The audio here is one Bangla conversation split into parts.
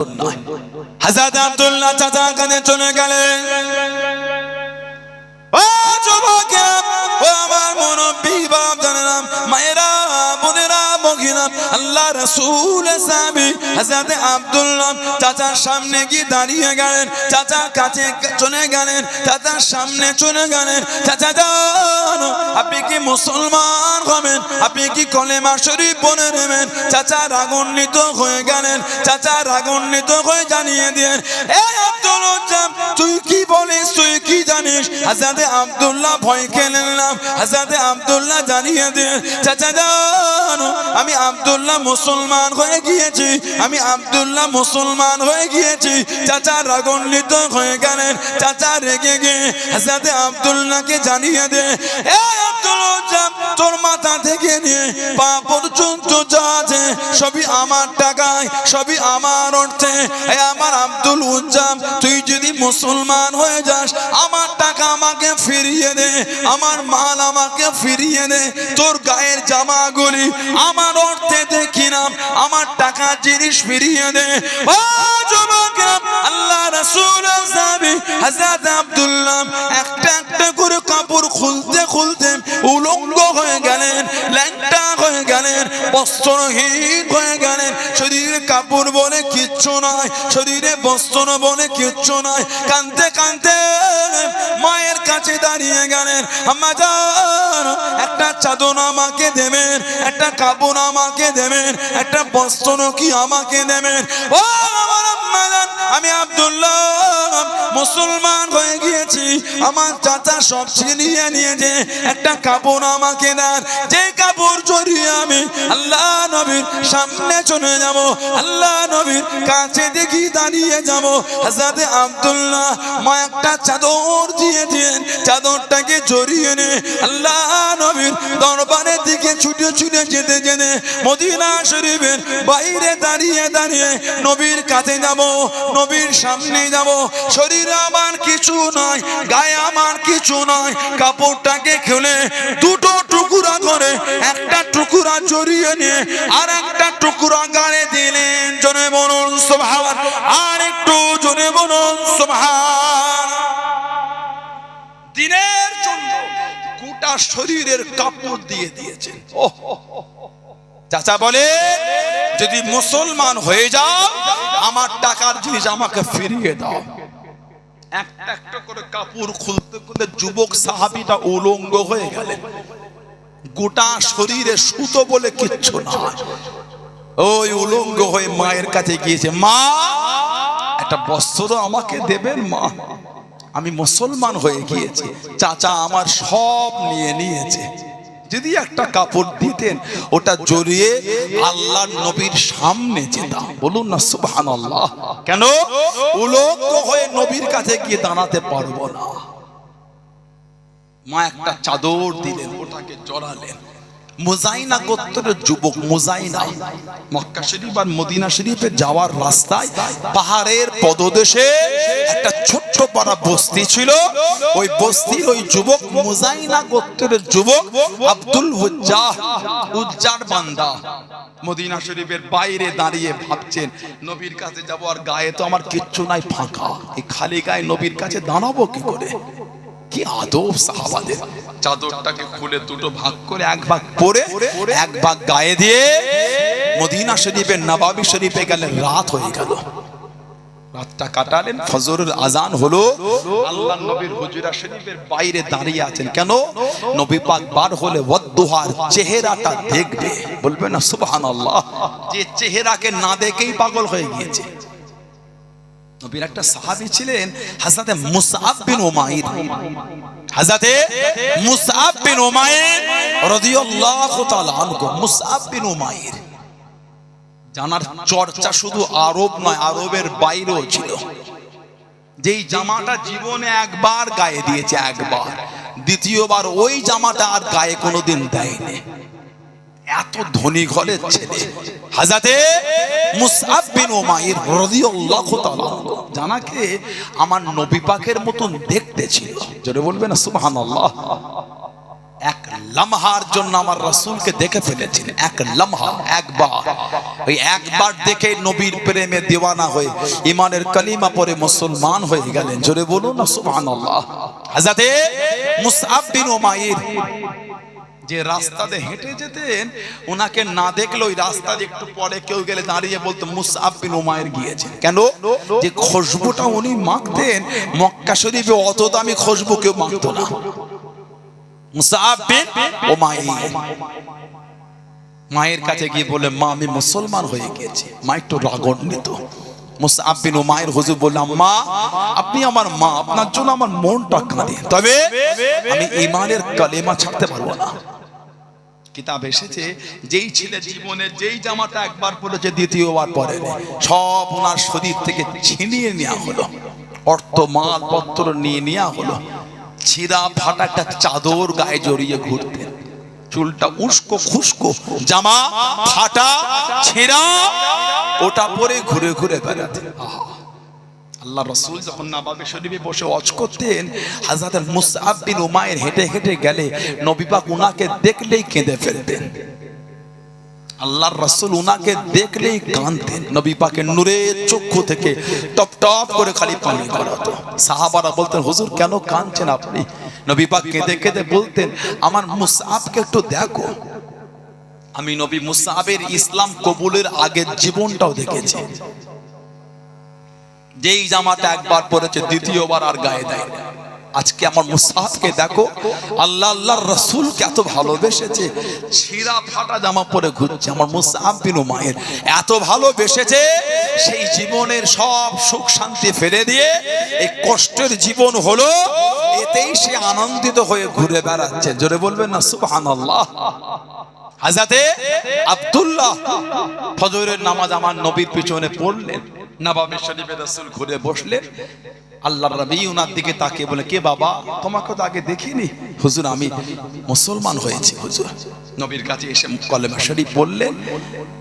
হাজার আব্দুল্লাহ চাচা কানে চলে গেলেন ও যুবকেরা, ও আমার মুরব্বী বাপ জানেরাম, মায়েরা, বোনেরা, মহিলা, আব্দুল্লাহ চাচার সামনে গিয়ে দাঁড়িয়ে গেলেন, চাচা কাছে চলে গেলেন চাচার সামনে চলে গেলেন, চাচা আপনি কি মুসলমান হবেন? আপনি কি কলেমা শরীফ বলে নেবেন? চাচা রাগান্বিত হয়ে গেলেন, চাচা রাগান্বিত হয়ে জানিয়ে দিলেন এই আব্দুল তুই কি বলিস? তুই কি জানিস? হাজাতে আব্দুল্লাহ ভয় খেলেন না। হাজাতে আব্দুল্লাহ জানিয়ে দিলেন, চাচা জান, আমি আব্দুল্লাহ মুসলমান হয়ে গিয়েছি। আমি আব্দুল্লাহ মুসলমান হয়ে গিয়েছি। চাচা রাগান্বিত হয়ে গেলেন। চাচা রেগে গিয়ে হাজাতে আব্দুল্লাহকে জানিয়ে দে তোর মাথা থেকে নিয়ে পা পর্যন্ত যা আছে, সবই আমার টাকায়, সবই আমার অর্থে। আমার আব্দুল উজ্জাম তুই যদি মুসলমান হয়ে যাস, আমার টাকা আমাকে ফিরিয়ে দে, আমার মাল আমাকে ফিরিয়ে দে। তোর গায়ের জামাগুলি আমার অর্থে দেখি না আমার টাকা জিনিস ফিরিয়ে দে। আল্লাহ রাসূল হযরত আব্দুল্লাহ একটা একটা করে কাপড় খুলতে খুলতে উলঙ্গ হয়ে গেলেন, ল্যাংটা হয়ে গেলেন, বস্ত্রহীন হয়ে গেলেন। শরীরে কাপড় বলে কিচ্ছু নয় শরীরে বস্ত্র বলে কিচ্ছু নয় কানতে কানতে কাছে দাঁড়িয়ে গেলেন। আম্মা যান একটা চাদর আমাকে দেবেন, একটা কাপড় আমাকে দেবেন, একটা বস্ত্র কি আমাকে দেবেন? ও আমি আব্দুল্লাহ, মুসলমান হয়ে গিয়েছি। আমার চাচা সব ছিনিয়ে নিয়েছে। একটা কাপড় আমাকে দেন। যে কাপড় জড়িয়ে আমি আল্লাহ নবীর সামনে চলে যাব, আল্লাহ নবীর কাছে দেখি দাঁড়িয়ে যাব। হাজাতে আব্দুল্লাহ মা একটা চাদর দিয়ে দিন চাদরটাকে জড়িয়ে নে, আল্লাহ নবীর দরবারের দিকে ছুটে ছুটে যেতে যেতে মদিনা শরীফের বাইরে দাঁড়িয়ে দাঁড়িয়ে নবীর কাছে যাব। নবীর সামনে যাব। শরীরে আমার কিছু নয় গায়ে আমার কিছু নয় কাপড়টাকে খুলে দুটো টুকুরা করে, একটা টুকুরা জড়িয়ে নিয়ে আর একটা টুকুরা গাড়ে দিলেন জনে বলুন সোভান আর একটু জনে বলুন সোভান দিনের জন্য গোটা শরীরের কাপড় দিয়ে দিয়েছেন ওহ। চাচা বলে, যদি মুসলমান হয়ে যাও, আমার টাকার জিনিস আমাকে ফিরিয়ে দাও। একটা একটা করে কাপড় খুলতে খুলতে যুবক সাহাবিটা উলঙ্গ হয়ে গোটা শরীরে সুতো বলে কিচ্ছু ওই উলঙ্গ হয়ে মায়ের কাছে গিয়েছে, মা, একটা বস্ত্র আমাকে দেবেন, মা। আমি মুসলমান হয়ে গিয়েছি। চাচা আমার সব নিয়ে নিয়েছে। যদি একটা কাপড় দিতেন, ওটা জড়িয়ে আল্লাহ নবীর সামনে যেতাম। বলুন না সুবহান আল্লাহ কেন? উলঙ্গ হয়ে নবীর কাছে গিয়ে দাঁড়াতে পারব না। মা একটা চাদর দিলেন, ওটাকে জড়ালেন। মুজাইনা গোত্রের যুবক মুজাইনা। মক্কা শরীফ আর মদিনা শরীফে যাওয়ার রাস্তায় পাহাড়ের পদদেশে একটা ছোট্ট পাড়া বস্তি ছিল। ওই বস্তির ওই যুবক মুজাইনা গোত্রের যুবক আব্দুল হুজ্জাহ উজ্জার বান্দা। মদিনা শরীফের বাইরে দাঁড়িয়ে ভাবছেন, নবীর কাছে যাব আর গায়ে তো আমার কিচ্ছু নাই ফাঁকা। এই খালি গায়ে নবীর কাছে দাঁড়াবো কি করে? কি আদব সাহাবাদের? চাদরটাকে খুলে দুটো ভাগ করে এক ভাগ পরে এক ভাগ গায়ে দিয়ে মদিনা শরীফের নবাবি শরীফে গেলেন রাত হয়ে গেল। রাতটা কাটালেন। ফজরের আজান হলো। আল্লাহ নবীর হুজুরা শরীফের বাইরে দাঁড়িয়ে আছেন। কেন? নবী পাক বার হলে ওয়াদ্দুহার চেহারাটা দেখবে। বলবে না সুবহানাল্লাহ। যে চেহারাকে না দেখেই পাগল হয়ে গিয়েছে। নবীর একটা সাহাবী ছিলেন হাজরাতে মুসআব বিন উমাইর। হাজরাতে মুসআব বিন উমাইর রাদিয়াল্লাহু তাআলা আনহু, মুসআব বিন উমাইর। জানার চর্চা শুধু আরব নয়, আরবের বাইরেও ছিল। যেই জামাটা জীবনে একবার গায়ে দিয়েছে, একবার। দ্বিতীয়বার ওই জামাটা আর গায়ে কোনোদিন দেয়নি। এত ধনী ঘরের ছেলে। হাজাতে মুসআব বিন উমাইর রাদিয়াল্লাহু তাআলা জানাকে আমার নবী পাকের মতন দেখতে ছিল। জোরে বলবে না, সুবহানাল্লাহ। এক লামহার জন্য আমার রাসূলকে দেখে ফেলেছেন। এক লামহা একবার। ওই একবার দেখে নবীর প্রেমে দেওয়ানা হয়ে ইমানের কালিমা পরে মুসলমান হয়ে গেলেন। জোরে বলুন না, সুবহানাল্লাহ। হাজাতে মুসআব বিন উমাইর যে রাস্তা দিয়ে হেঁটে যেতেন ওনাকে না দেখলে ওই রাস্তা একটু পরে কেউ গেলে দাঁড়িয়ে বলতো, মুসআব বিন উমাইর গিয়েছেন। কেন? যে খুশবুটা উনি মাখতেন, মক্কা শরীফে অত দামি খুশবু কেউ মাখতো না। মুসআব বিন মায়ের কাছে গিয়ে বলে মা, আমি মুসলমান হয়ে গিয়েছি। মা একটু রাগান্বিত। মুসআব বিন উমাইর হুজুর বললাম মা আপনি আমার মা, আপনার জন্য আমার মনটা কাঁদে। তবে আমি ইমানের কালেমা ছাড়তে পারব না। কিতাব এসেছে যেই ছেলে জীবনে যেই জামাটা একবার পরেছে দ্বিতীয়বার পরে সব ওনার শরীর থেকে ছিনিয়ে নেওয়া হলো। অর্থ মাল পত্র নিয়ে নেওয়া হলো। ছিঁড়া ফাটা একটা চাদর গায়ে জড়িয়ে ঘুরতেন চুলটা উস্কো খুস্কো জামা ফাটা ছেঁড়া ওটা পরে ঘুরে ঘুরে বেড়াতেন আহা। আল্লাহ রসুল যখন নাবাবে শরীফে বসে অজ করতেন হাজরত মুসআব বিন উমায়ের হেঁটে হেঁটে গেলে নবী পাক উনাকে দেখলেই কেঁদে ফেলতেন। আল্লাহর রসুল উনাকে দেখলেই কাঁদতেন। নবী পাকের নূরের চক্ষু থেকে টপ টপ করে খালি পানি করাতো সাহাবারা বলতেন, হুজুর, কেন কাঁদছেন আপনি? নবী পাক কেঁদে কেঁদে বলতেন, আমার মুসআবকে একটু দেখো। আমি নবী মুসাহাবের ইসলাম কবুলের আগের জীবনটাও দেখেছি। যেই জামাটা একবার পরেছে দ্বিতীয়বার আর গায়ে দেয় না। আজকে আমার মুসাহাবকে দেখো, আল্লাহ আল্লাহর রসুলকে এত ভালোবেসেছে, ছিঁড়া ফাটা জামা পরে ঘুরছে। আমার মুসাহাব বিন মায়ের এত ভালোবেসেছে, সেই জীবনের সব সুখ শান্তি ফেলে দিয়ে, এই কষ্টের জীবন হলো, এতেই সে আনন্দিত হয়ে ঘুরে বেড়াচ্ছে। জোরে বলবেন না, সুবহানাল্লাহ। হাজাতে আব্দুল্লাহ ফজরের নামাজ আমার নবীর পিছনে পড়লেন। নবাবে শরীফে রাসূল ঘুরে বসলেন আল্লাহর নবী উনার দিকে তাকিয়ে বলে, কে বাবা? তোমাকে তো আগে দেখিনি। হুজুর, আমি মুসলমান হয়েছি, হুজুর। নবীর কাছে এসে কলেমা শরীফ বললেন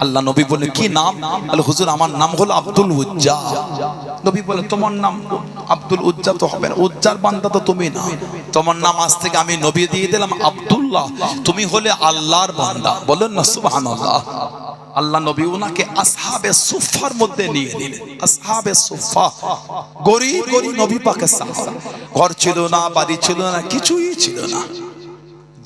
আল্লাহ নবী বলে কি নাম? আল্লাহ হুজুর, আমার নাম হলো আব্দুল উজ্জা। নবী বলে তোমার নাম আব্দুল উজ্জা তো হবে না, উজ্জার বান্দা তো তুমি না। তোমার নাম আজ থেকে আমি নবী দিয়ে দিলাম, আব্দুল্লাহ। তুমি হলে আল্লাহর বান্দা। বলেন না, সুবহানাল্লাহ। আল্লাহ নবী ওনাকে আসহাবে সুফার মধ্যে নিয়ে নিলেন। আসহাবে সুফা। গরিব গরিব নবী পাকে ঘর ছিল না, বাড়ি ছিল না, কিছুই ছিল না।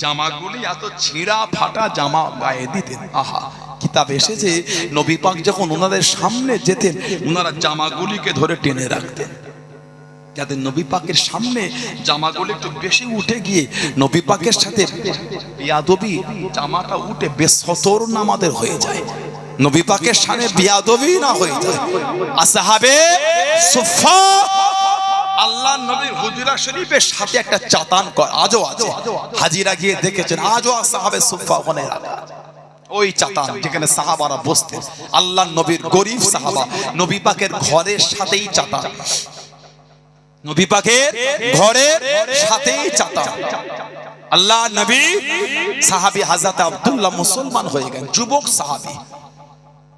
জামাগুলি এত ছিঁড়া ফাটা জামা গায়ে দিতেন। আহা, কিতাব এসেছে, নবী পাক যখন ওনাদের সামনে যেতেন, ওনারা জামাগুলিকে ধরে টেনে রাখতেন। যাদের নবী পাকের সামনে জামাগুলো একটু বেশি উঠে গিয়ে, নবী পাকের সাথে বিয়াদবি, জামাটা উঠে বেসতর না আমাদের হয়ে যায়। নবী পাকের সামনে বিয়াদবি না হয়ে যায়। আসহাবে সুফা আল্লাহ নবীর হুজুরা শরীফের সাথে একটা চাতান কর। আজও আছে। হাজিরা গিয়ে দেখেছেন, আজও আসহাবে সুফা ওখানে ওই চাতান যেখানে সাহাবারা বসতেন। আল্লাহ নবীর গরিব সাহাবা, নবী পাকের ঘরের সাথেই চাতান। নবী পাকের ঘরের সাথেই চাতা আল্লাহ নবী সাহাবী হাজরত আব্দুল্লাহ মুসলমান হয়ে গেলেন, যুবক সাহাবী।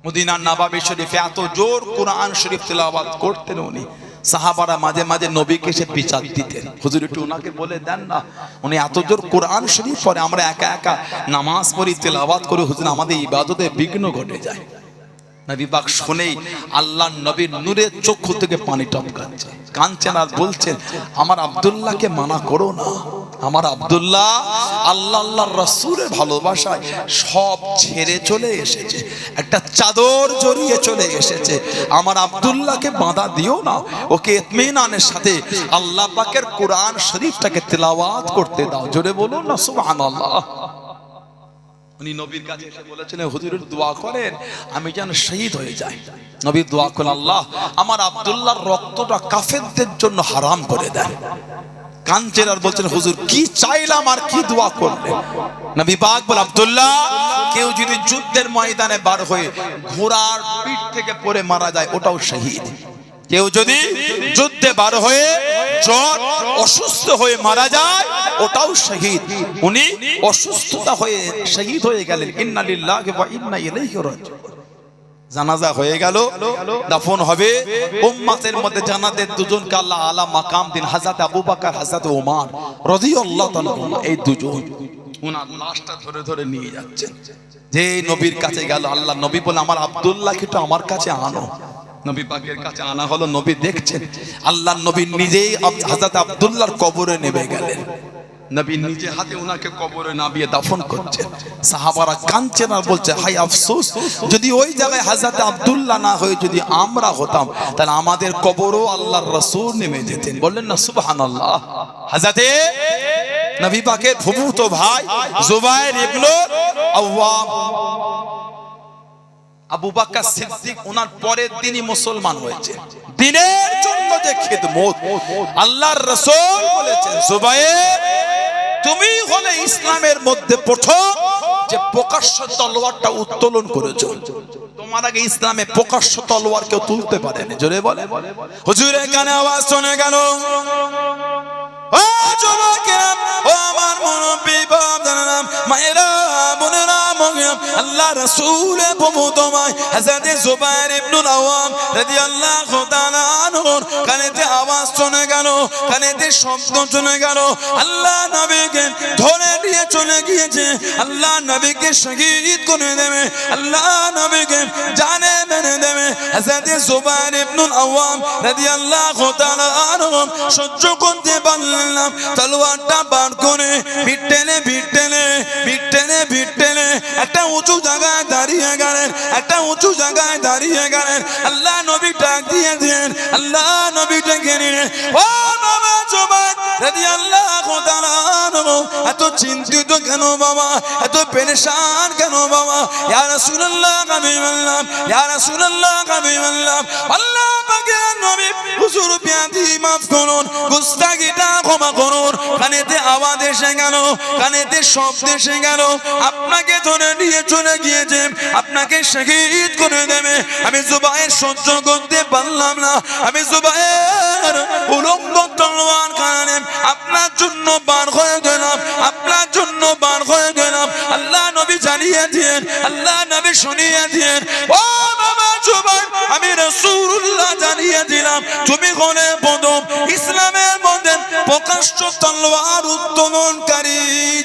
মদিনার নবাবী শরীফে এত জোর কোরআন শরীফ তেলাওয়াত করতেন উনি। সাহাবারা মাঝে মাঝে নবীকে সে বিচার দিতেন। হুজুর একটু ওনাকে বলে দেন না, উনি এত জোর কোরআন শরীফ পরে আমরা একা একা নামাজ পড়ি তেলাবাদ করে, হুজুর, আমাদের ইবাদতে বিঘ্ন ঘটে যায়। নবী পাক শুনেই আল্লাহ নবীর নূরের চক্ষু থেকে পানি টপকাচ্ছে। কাঁদছেন আর বলছেন আমার আব্দুল্লাহকে মানা করো না। আমার আব্দুল্লাহ আল্লাহ আল্লাহ রসুলের ভালোবাসায় সব ছেড়ে চলে এসেছে। একটা চাদর জড়িয়ে চলে এসেছে। আমার আব্দুল্লাহকে বাঁধা দিও না। ওকে ইতমিনানের সাথে আল্লাহ পাকের কোরআন শরীফটাকে তেলাওয়াত করতে দাও। জোরে বলুন না, সুবহানাল্লাহ। উনি নবীর কাছে এসে বলেছিলেন হুজুরের দোয়া করেন, আমি যেন শহীদ হয়ে যাই। নবীর দোয়া করেন আল্লাহ, আমার আব্দুল্লাহর রক্তটা কাফেরদের জন্য হারাম করে দেন। কাঞ্চের আর বলছেন, হুজুর, কি চাইলাম আর কি দোয়া করলেন নবী পাক বল, আব্দুল্লাহ, কেউ যদি যুদ্ধের ময়দানে বার হয়ে ঘোড়ার পিঠ থেকে পড়ে মারা যায়, ওটাও শহীদ। কেউ যদি যুদ্ধে বার হয়ে জ্বর অসুস্থ হয়ে মারা যায়, ওটাও শহীদ। উনি অসুস্থতা হয়ে শহীদ হয়ে গেলেন। ইন্না লিল্লাহি ওয়া ইন্না ইলাইহি রাজিউন। জানাজা হয়ে গেল, দাফন হবে। উম্মাতের মধ্যে জানাতের দুজনকে আল্লাহ আলা মাকাম দিন। হযরত আবু বকর হযরত ওমর, রাদিয়াল্লাহু তাআলা এই দুজন ওনার লাশটা ধরে ধরে নিয়ে যাচ্ছেন। যে নবীর কাছে গেল, আল্লাহ নবী বলে, আমার আব্দুল্লাহকে একটু আমার কাছে আনো। নবী পাকের কাছে আনা হলো, নবী দেখছেন। আল্লাহ নবী নিজেই হাজাত আব্দুল্লাহর কবরে নেমে গেলেন। নবী নিজে হাতে ওনাকে কবরে নামিয়ে দাফন করছেন। সাহাবারা কাঁদছেন আর বলছে হাই আফসোস, যদি ওই জায়গায় হাজাতে আব্দুল্লাহ না হয়ে যদি আমরা হতাম, তাহলে আমাদের কবরও আল্লাহর রসুল নেমে যেতেন। বললেন, না সুবহান আল্লাহ হাজাতে নবী পাকের ফুফুতো ভাই, জুবাইর ইবনে আওয়াম। আবু বাক্কার সিদ্দিক ওনার পরের দিনই মুসলমান হয়েছে। দিনের জন্য যে খিদমত, আল্লাহর রাসূল বলেছেন, জুবাইর, তুমি হলে ইসলামের মধ্যে প্রথম যে প্রকাশ্য তলোয়ারটা উত্তোলন করেছ। তোমার আগে ইসলামে প্রকাশ্য তলোয়ার কেউ তুলতে পারেনি, জোরে বলে। হুজুরের কানে আওয়াজ শুনে গেল আল্লাহ রাসূলের প্রভু তোমায় হযরত জুবাইর ইবনুল আওয়াম রাদিয়াল্লাহু তাআলা আনহুর কানেতে আওয়াজ শুনে গেল, কানেতে শব্দ শুনে গেল, আল্লাহ নবীকে ধরে নিয়ে চলে গিয়েছে, আল্লাহ নবীকে শহীদ করে দেবে, আল্লাহ নবীকে জানে মেনে দেবে, হযরত জুবাইর ইবনুল আওয়াম রাদিয়াল্লাহু তাআলা আনহু সহ্য করতে পারলেন না তলোয়ারটা বার করে বিটেনে বিটেনে বিটেনে বিটেনে একটা উঁচু জায়গায় দাঁড়িয়ে গেলেন, একটা উঁচু জায়গায় দাঁড়িয়ে গেলেন। আল্লাহ নবী ডাক দিয়ে দিলেন, আল্লাহ নবী ডেকে নিলেন। ও বাবা জবান তাআলা আনহু, এত চিন্তিত কেন বাবা? এত পেরেশান কেন বাবা? ইয়া রাসূলুল্লাহ হাবিবাল্লাহ ইয়া রাসূলুল্লাহ হাবিবাল্লাহ আল্লাহ পাকের নবী, হুজুর বিয়াদি মাফ করুন, গুস্তাগিটা ক্ষমা করুন। কানেতে আওয়াজ এসে গেল, কানেতে শব্দ এসে গেল। আপনাকে ধরে নিয়ে চলে গিয়েছে, আপনাকে শহীদ করে দেবে। আমি জুবাইর সহ্য করতে পারলাম না। আমি জুবাইর উলঙ্গ তলোয়ার আপনার জন্য বার হয়ে গেলাম, আপনার জন্য বার হয়ে গেলাম। আল্লাহ নবী জানিয়ে দিয়েন আল্লাহ নবী শুনিয়ে দিয়েন ও বাবা জুবাইর, আমি রাসূলুল্লাহ জানিয়ে দিলাম তুমি হলে প্রথম ইসলামের মধ্যে প্রকাশ্য তলোয়ার উত্তোলনকারী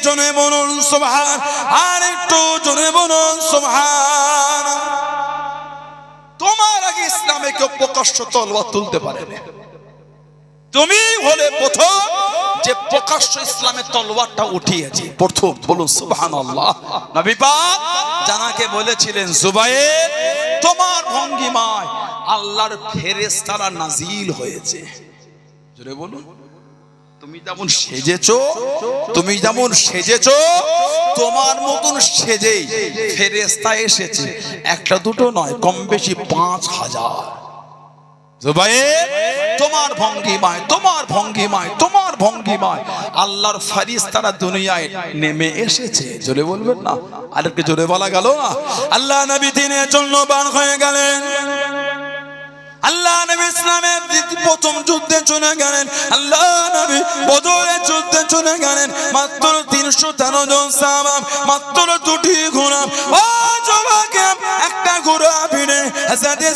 জনে বলুন, সুবহান, আর একটু জনে বলুন, সুবহান। তোমার আগে ইসলামে কেউ প্রকাশ্য তলোয়ার তুলতে পারে না। তুমি হলে প্রথম যে প্রকাশ্য ইসলামের তলোয়ারটা উঠিয়েছে। প্রথম, বলুন, সুবহানাল্লাহ। নবী পাক জানাকে বলেছিলেন, জুবাইর, তোমার ভঙ্গিমায় আল্লাহর ফেরেশতারা নাজিল হয়েছে। জোরে বলুন। তুমি যেমন সেজেছো তুমি যেমন সেজেছো তোমার মতন সেজেই ফেরেশতা এসেছে। একটা দুটো নয় কম বেশি পাঁচ হাজার। তোমার ভঙ্গিমায় তোমার ভঙ্গিমায় তোমার ভঙ্গিমায় আল্লাহর ফারিস্তারা দুনিয়ায় নেমে এসেছে। জোরে বলবেন না? আরেকটু জোরে বলা গেল না? আল্লাহ নবী দিনের জন্য বার হয়ে গেলেন। আল্লাহ নবী ইসলামের প্রথম যুদ্ধে চলে গেলেন। আল্লাহ নবী বদরের যুদ্ধে চলে গেলেন। মাত্র তিনশো তেরো জন সাহাব মাত্র দুটি ঘোড়া ও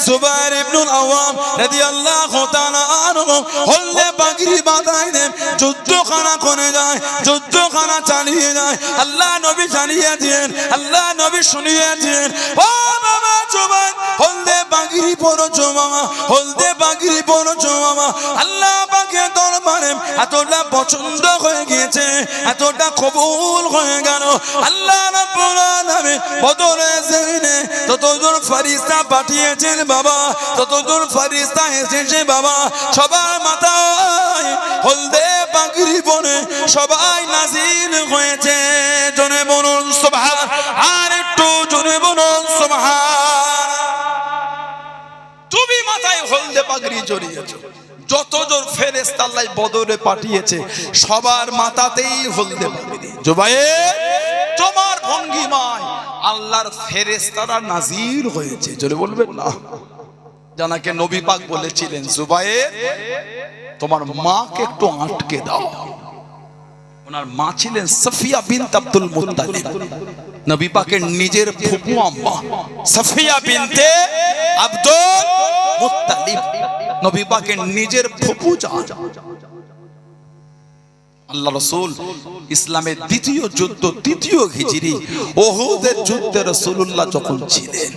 জুবাইর ইবনুল আওয়াম রাদিয়াল্লাহু তাআলা আনহু হল্লে পাগড়ি বাঁধায় দেন, যুদ্ধখানা করে যায়, যুদ্ধখানা চালিয়ে যায়। আল্লাহ নবী জানিয়ে দিয়েন, আল্লাহ নবী শুনিয়ে দিয়েন, ও বাবা জবান হলদে পাগড়ি পড়েছো মামা হলদে পাগড়ি পড়েছো মামা আল্লাহ পাকে দরবারে এতটা পছন্দ হয়ে গিয়েছে, এতটা কবুল হয়ে গেল। আল্লাহ রাব্বুল আলামিন বদরে জমিনে ততজন ফেরেশতা পাঠিয়েছেন বাবা ততজন ফেরেশতা এসেছে বাবা, সবার মাথায় হলদে পাগড়ি পরে সবাই নাজিল হয়েছে। জনে বলুন, সুবহান, আর একটু জনে বলুন, সুবহান। তুমি মাথায় হলদে পাগড়ি জড়িয়েছো যতজন ফেরেস্তা আল্লাহ বদরে পাঠিয়েছে, সবার মাথাতেই হলদে পাগড়ি। জুবাইর তোমার আল্লাহর ফেরেস্তারা নাজির হয়েছে। বলবেন না? জানাকে নবী পাক বলেছিলেন তোমার মাকে একটু আটকে দাও। ওনার মা ছিলেন সফিয়া বিনত আব্দুল মুত্তালিব। নবী পাকের নিজের ফুপু আম্মা সফিয়া বিনতে আব্দুল মুত্তালিব। নবী পাকের নিজের ফুপু জান। আল্লাহ রসুল ইসলামের দ্বিতীয় যুদ্ধ, তৃতীয় হিজিরি ওহুদের যুদ্ধে রসুল্লাহ যখন ছিলেন,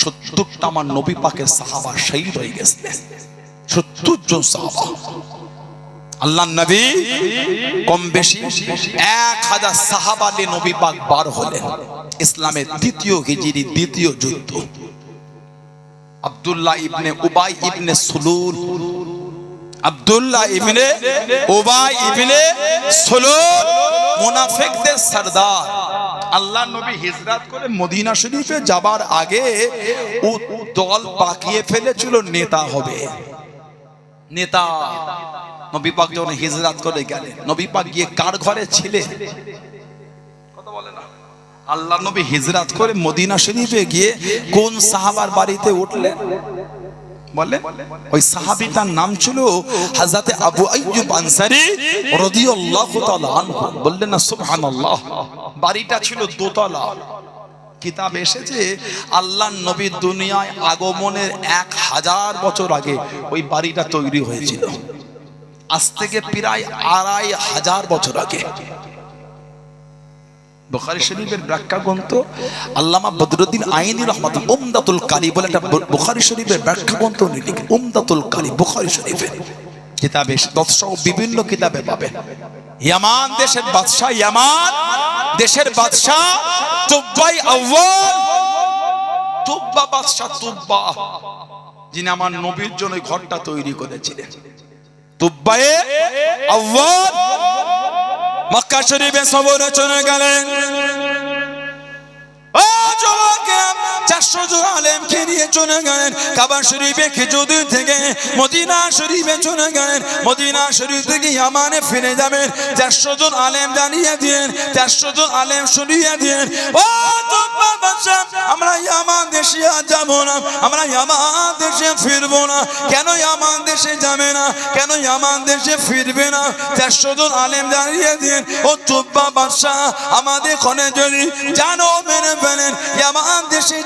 সত্তরটা আমার নবী পাকের সাহাবা সেই হয়ে গেছে। সত্তর জন সাহাবা। আল্লাহ নবী কম বেশি এক হাজার সাহাবা নিয়ে নবী পাক বার হলেন। ইসলামের দ্বিতীয় হিজিরি দ্বিতীয় যুদ্ধ। Abdullah ibn Ubayy ibn Salul Abdullah ibn Ubayy ibn Salul মুনাফিকদের সরদার। আল্লাহ নবী হিজরত করে মদিনা শরীফে যাবার আগে ও দল পাকিয়ে ফেলেছিল, নেতা হবে। নেতা। নবী পাক যখন হিজরত করে গেলেন, নবী পাক গিয়ে কার ঘরে ছিলেন? কথা বলে না। আল্লাহ নবী হিজরত করে মদিনা শরীফে গিয়ে কোন সাহাবার বাড়িতে উঠলেন? বলে, ওই সাহাবিটার নাম ছিল হাজরাতে আবু আইয়ুব আনসারী রাদিয়াল্লাহু তাআলা আনহু। বললেন, না, সুবহানাল্লাহ। বাড়িটা ছিল দোতলা। কিতাব এসেছে আল্লাহ নবী দুনিয়ায় আগমনের এক হাজার বছর আগে ওই বাড়িটা তৈরি হয়েছিল। আজ থেকে প্রায় আড়াই হাজার বছর আগে। বুখারী শরীফের ব্যাখ্যা গ্রন্থ আল্লামা বদরুদ্দিন আইনি রহমত উমদাতুল কারি বলে একটা বুখারী শরীফের ব্যাখ্যা গ্রন্থ উনি লিখেন, উমদাতুল কারি, বুখারী শরীফের। কিতাবে দর্শক বিভিন্ন কিতাবে পাবে ইয়ামান দেশের বাদশাহ, ইয়ামান দেশের বাদশাহ, তুব্বাই আউয়াল। তুব্বা বাদশাহ, তুব্বা। যিনি আমার নবীর জন্য ঘরটা তৈরি করেছিলেন। তুব্বায়ে আউয়াল। মক্কা শরীফে সবরে চলে গেলেন। ও যুবকেরা, চারশো জন চলে গেলেন। কাবা শরীফে খেজুদিন থেকে মদিনা শরীফে চলে গেলেন। মদিনা শরীফ থেকে ইয়ামানে ফিরে যাবেন। চারশো জন আলেম জানিয়ে দিয়েন, চারশো জন আলেম শুনিয়ে দিয়েন, ও আমরা ইয়ামান দেশে যাব না, আমরা ইয়ামান দেশে ফিরবো না। কেন ইয়ামান দেশে যাবে না? কেন ইয়ামান দেশে ফিরবে না? চারশো জন আলেম জানিয়ে দিন ও তুব্বা বাদশাহ আমাদের ক্ষণে যদি জানো, মেনে ফেলেন, ইয়ামান দেশে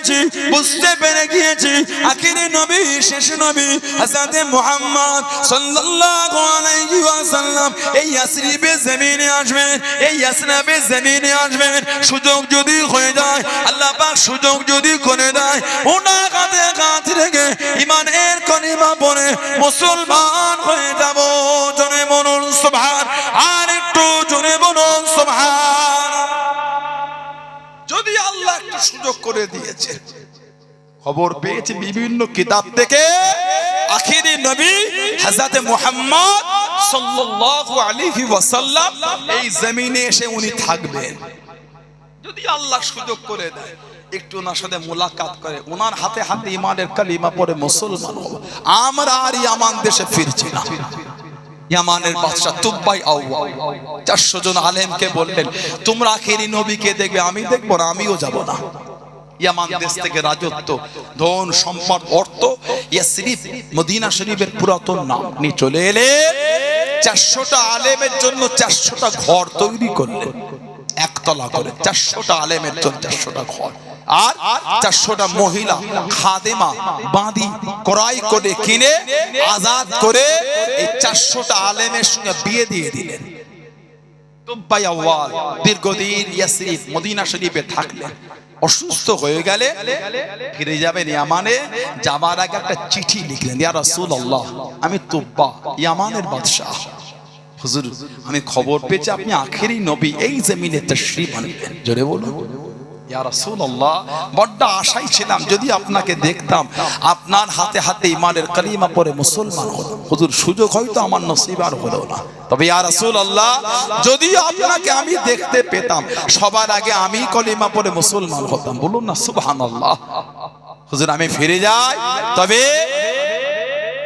গিয়েছি, বুঝতে পেরে গিয়েছি। আখিরি নবী, শেষ নবী হাসাতে মুহাম্মদ সাল্লাল্লাহু আলাইহি ওয়াসাল্লাম। এই ইয়াসরিবে জমিনে আসবেন এই ইয়াসরাবে জমিনে আসবেন সুযোগ যদি হয়ে যায়, আল্লাহ পাক সুযোগ যদি করে দেয় ওনার কাছে কাছ রেখে ইমানের কলিমা পড়ে মুসলমান হয়ে যাব। জনে মনুন সুবহান, আর একটু জনে মনুন সুযোগ করে দিয়েছে। খবর পেয়েছি বিভিন্ন কিতাব থেকে। আখিরি নবী হযরত মুহাম্মদ সাল্লাল্লাহু আলাইহি ওয়াসাল্লাম এই জমিনে এসে উনি থাকবেন। যদি আল্লাহ সুযোগ করে দেয় একটু ওনার সাথে মোলাকাত করে। ওনার হাতে হাতে ইমানের কালিমা পরে মুসলমান হব। আমরা আর ইয়ামান দেশে ফিরছি না। ইয়ামানের বাদশা তুব্বাই আউয়া চারশো জন আলেমকে বললেন, তোমরা আখেরি নবীকে দেখবে, আমি দেখব না, আমিও যাব না। ইয়ামান দেশ থেকে রাজত্ব, ধন, সম্পদ, অর্থ, ইয়াসরিফ, মদিনা শরীফের পুরাতন নাম নিয়ে চলে এলে চারশোটা আলেমের জন্য চারশোটা ঘর তৈরি করলেন। একতলা করে চারশোটা আলেমের জন্য চারশোটা ঘর। আর চারশোটা মহিলা খাদেমা বাঁধি ক্রয় করে কিনে আজাদ করে এই চারশোটা আলেমের সঙ্গে বিয়ে দিয়ে দিলেন। দীর্ঘদিন ইয়াসরিফ মদিনা শরীফে থাকলেন। অসুস্থ হয়ে গেলে ফিরে যাবেন ইয়ামানে। যাবার আগে একটা চিঠি লিখলেন, ইয়া আমি তুব্বা, ইয়ামানের বাদশাহ। হুজুর, আমি খবর পেয়েছি আপনি আখেরি নবী, এই জমিনে তশরিফ আনবেন। জোরে বলুন। বড্ড আশাই ছিলাম যদি আপনাকে দেখতাম। আপনার হাতে হাতে ইমানের কালিমা পরে মুসলমান হতো হুজুর, সুযোগ হয়তো আমার নসিব আর হলো না। তবে ইয়া রাসূলুল্লাহ, যদি আপনাকে আমি দেখতে পেতাম, সবার আগে আমি কলিমা পরে মুসলমান হতাম। বলুন না, সুবহানাল্লাহ। হুজুর, আমি ফিরে যাই। তবে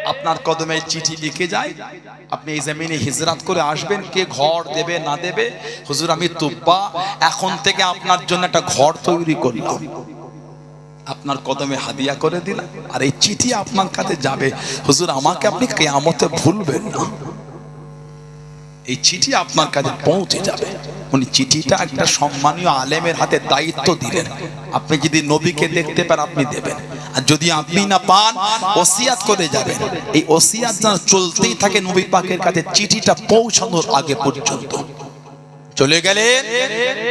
আপনার কদমে চিঠি লিখে যায়। আপনি এই জমিনে হিজরাত করে আসবেন, কে ঘর দেবে, না দেবে? হুজুর, আমি তুব্বা, এখন থেকে আপনার জন্য একটা ঘর তৈরি করলাম আপনার কদমে হাদিয়া করে দিলাম, আর এই চিঠি আপনার কাছে যাবে। হুজুর, আমাকে আপনি কেয়ামতে ভুলবেন না। এই চিঠি আপনার কাছে পৌঁছে যাবে। উনি চিঠিটা একটা সম্মানীয় আলেমের হাতে দায়িত্ব দিলেন। আপনি যদি নবীকে দেখতে পান, আপনি দেবেন। আর যদি আপনি না পান, ওসিয়াত করে যাবেন। এই ওসিয়াত চলতেই থাকে নবী পাকের কাছে, চিঠিটা পৌঁছানোর আগে পর্যন্ত। চলে গেলেন?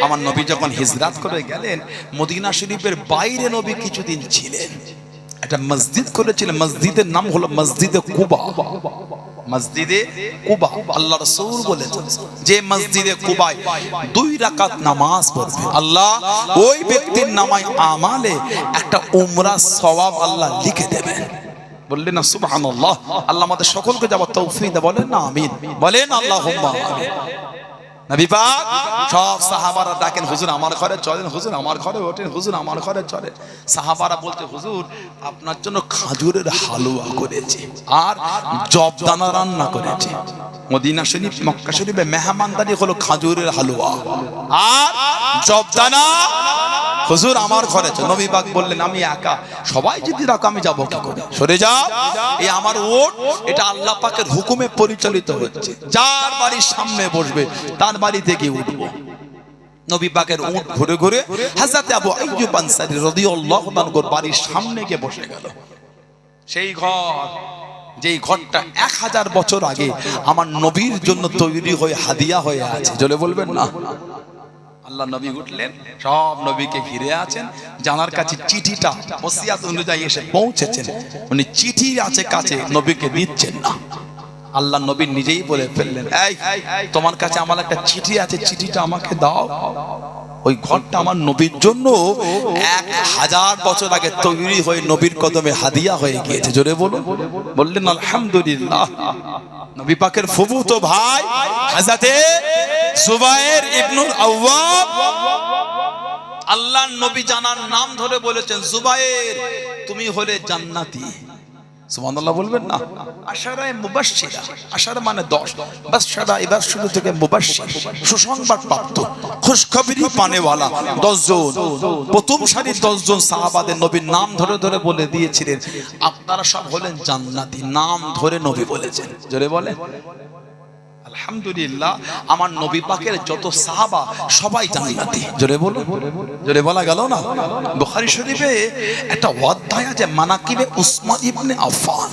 আমার নবী যখন হিজরাত করে গেলেন, মদিনা শরীফের বাইরে নবী কিছুদিন ছিলেন। একটা মসজিদ করেছিলেন, মসজিদের নাম হলো মসজিদে কুবা। মসজিদে কুবা, আল্লাহ রসুল বলেছেন, যে মসজিদে কুবায় দুই রাকাত নামাজ পড়বে। আল্লাহ ওই ব্যক্তির নামায় আমালে একটা উমরা সওয়াব আল্লাহ লিখে দেবেন। বললেন না সুবহানাল্লাহ, আল্লাহ আমাদের সকলকে যাবার তৌফিক বলেন না, আমিন। বলেন, আল্লাহুম্মা আমিন। নবী পাক, সব সাহাবারা ডাকেন, হুজুর আমার ঘরে চলেন, হুজুর আমার ঘরে ওঠেন, হুজুর আমার ঘরে চলে সাহাবারা বলতে হুজুর, আপনার জন্য খাজুরের হালুয়া করেছে আর জবদানা রান্না করেছে। মদিনা শরীফ, মক্কা শরীফে মেহমানদারি হলো খাজুরের হালুয়া। আর জবদানা হুজুর আমার ঘরে। নবী পাক বললেন, আমি একা, সবাই যদি রাখো আমি যাব কি করে? সরে যাও, এই আমার ওট, এটা আল্লাহ পাকের হুকুমে পরিচালিত হচ্ছে। যার বাড়ির সামনে বসবে, তার বাড়ি থেকে উঠবো। নবী পাকের উট ঘুরে ঘুরে হাজরাতে আবু আইয়ুব আনসারী রাদিয়াল্লাহু তাআলার বাড়ির সামনে গিয়ে বসে গেল। সেই ঘর, যেই ঘরটা এক হাজার বছর আগে আমার নবীর জন্য তৈরি হয়ে, হাদিয়া হয়ে আছে। জলে বলবেন না? আল্লাহ নবী উঠলেন, সব নবীকে ঘিরে আছেন, জানার কাছে চিঠিটা অনুযায়ী এসে পৌঁছেছেন। উনি চিঠি আছে কাছে নবীকে দিচ্ছেন না। আল্লাহ নবী নিজেই বলে ফেললেন, এই, তোমার কাছে আমার একটা চিঠি আছে, চিঠিটা আমাকে দাও। ওই ঘরটা আমার নবীর জন্য এক হাজার বছর আগে তৈরি হয়ে নবীর কদমে হাদিয়া হয়ে গিয়েছে। জোরে বলুন। বললেন, আলহামদুলিল্লাহ। নবী পাকের ফুবু তো ভাই হাজাতে সুবাইর ইবনুল আওয়াব আল্লাহ নবী জানার নাম ধরে বলেছেন জুবাইর তুমি হলে জান্নাতি। সুবহানাল্লাহ বলবেন না? আশারায়ে মুবাশশিরা। মানে 10 বাশশারা এবার শুরু থেকে মুবাশশির। সুসংবাদ প্রাপ্ত। খুশখবরি পানেওয়ালা। 10 জন প্রথম সারির 10 জন সাহাবাদের নবীর নাম ধরে ধরে বলে দিয়েছিলেন, আপনারা সব হলেন জান্নাতি। নাম ধরে নবী বলেছেন। জোরে বলেন। আলহামদুলিল্লাহ, আমার নবী পাকের যত সাহাবা, সবাই জান্নাতি। জোরে বলো। জোরে বলা গেল না? বুখারী শরীফে একটা অধ্যায় আছে মানাকিবে উসমান ইবনে আফফান।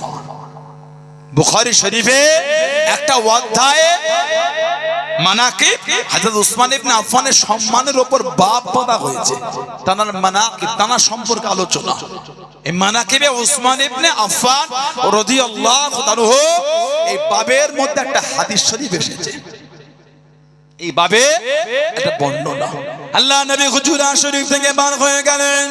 বুখারী শরীফে একটা অধ্যায়ে মানাকিব হযরত উসমান ইবনে আফফানের সম্মানের উপর বাপ বাঁধা হয়েছে। তানার মানাকিব তানার সম্পর্কে আলোচনা। এই উসমান ইবনে আফফান রাদিয়াল্লাহু তাআলা এই বাবের মধ্যে একটা হাদিস শরীফ এসেছে। এই বাবে একটা বর্ণনা। আল্লাহ নবী হুজুরা শরীফ থেকে বার হয়ে গেলেন।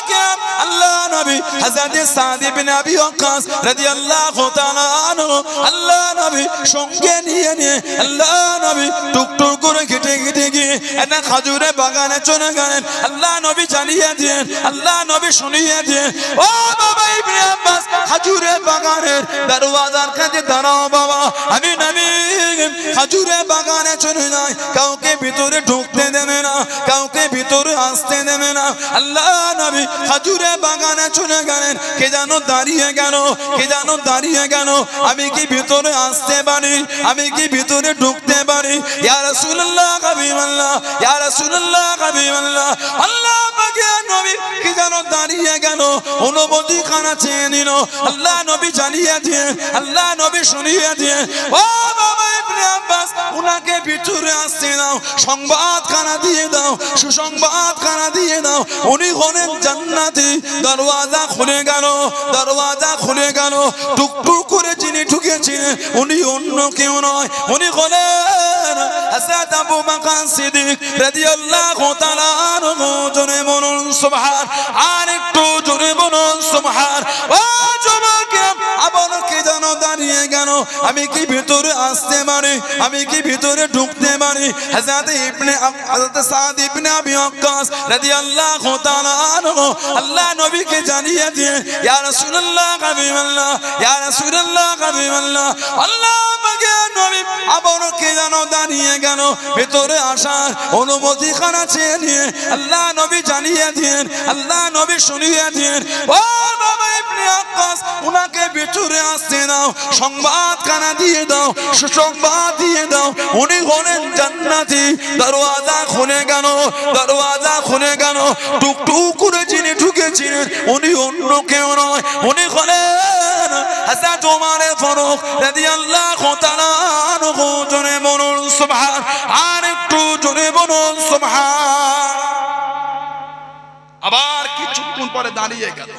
যুবকে আল্লাহ নবী হযরত সাদ ইবনে আবি ওয়াক্কাস রাদিয়াল্লাহু তাআলা আনহু আল্লাহ নবী সঙ্গে নিয়ে নিয়ে আল্লাহ নবী টুকটুক করে কেটে কেটে গিয়ে একটা খাজুরে বাগানে চলে গেলেন। আল্লাহ নবী জানিয়ে দিয়েন আল্লাহ নবী শুনিয়ে দিয়েন ও বাবা ইবনে আব্বাস, খাজুরে বাগানের দরওয়াজার কাছে দাঁড়াও বাবা, আমি নবী খাজুরে বাগানে চলে যাই, কাউকে ভিতরে ঢুকতে দেবে না, কাউকে ভিতরে আসতে দেবে না। আল্লাহ নবী খাজুরে বাগানে চলে গেলেন। কে যেন দাঁড়িয়ে গেল, কে যেন দাঁড়িয়ে গেল। আমি কি ভিতরে আসতে পারি? আমি কি ভিতরে ঢুকতে পারি? ইয়া রাসূলুল্লাহ, হাবিবাল্লাহ, ইয়া রাসূলুল্লাহ, হাবিবাল্লাহ। আল্লাহ পাকের নবী কি যেন দাঁড়িয়ে গেল অনুমতি খানা চেয়ে আল্লাহ নবী জানিয়ে দিয়ে, আল্লাহ নবী শুনিয়ে দিয়ে, ও বাবা আব্বাস, উনাকে ভিতরে আসতে দাও সংবাদ খানা দিয়ে দাও সুসংবাদ খানা দিয়ে দাও। উনি হলেন জান্নাতি, দরওয়াজা খুলে গেল, দরওয়াজা খুলে গেল। টুকটুক করে যিনি ঢুকেছিলেন উনি অন্য কেউ নয়। উনি হলেন হাসরাত আবু বকর সিদ্দিক রাদিয়াল্লাহু তাআলা আনহু। জোরে বলুন, সুবহান। আর একটু জোরে বলুন, সুবহান। ও যুবকে আবার কে যেন দাঁড়িয়ে গেল আমি কি ভিতরে আসতে পারি? আমি কি ভিতরে ঢুকতে পারি? হযরত ইবনে হযরত সাদ ইবনে আবি রাদিয়াল্লাহু তাআলা আনহু আল্লাহ নবীকে জানিয়ে দিয়ে, ইয়া রাসূলুল্লাহ হাবিবাল্লাহ ইয়া রাসূলুল্লাহ হাবিবাল্লাহ আল্লাহ আমাকে নবী আবার কে যেন দাঁড়িয়ে গেল? ভেতরে আসার অনুমতি খানা চেয়ে নিয়ে আল্লাহ নবী জানিয়ে আল্লাহ নবী শুনিয়ে ও বাবা ইবনে উনাকে ভেতরে আসতে দাও, সংবাদ কানা দিয়ে দাও সুসংবাদ দিয়ে দাও। উনি হলেন জান্নাতি, দরওয়াজা খুলে গেল দরওয়াজা খুলে গেল টুকটুক করে যিনি ঢুকেছিলেন উনি অন্য কেউ নয়। উনি হলেন হাজরত ওমর ফারুক রাদিয়াল্লাহু তাআলা আনহু। জোরে বলুন, সুবহান। আর একটু জোরে বলুন, সুবহান। আবার কিছুক্ষণ পরে দাঁড়িয়ে গেল।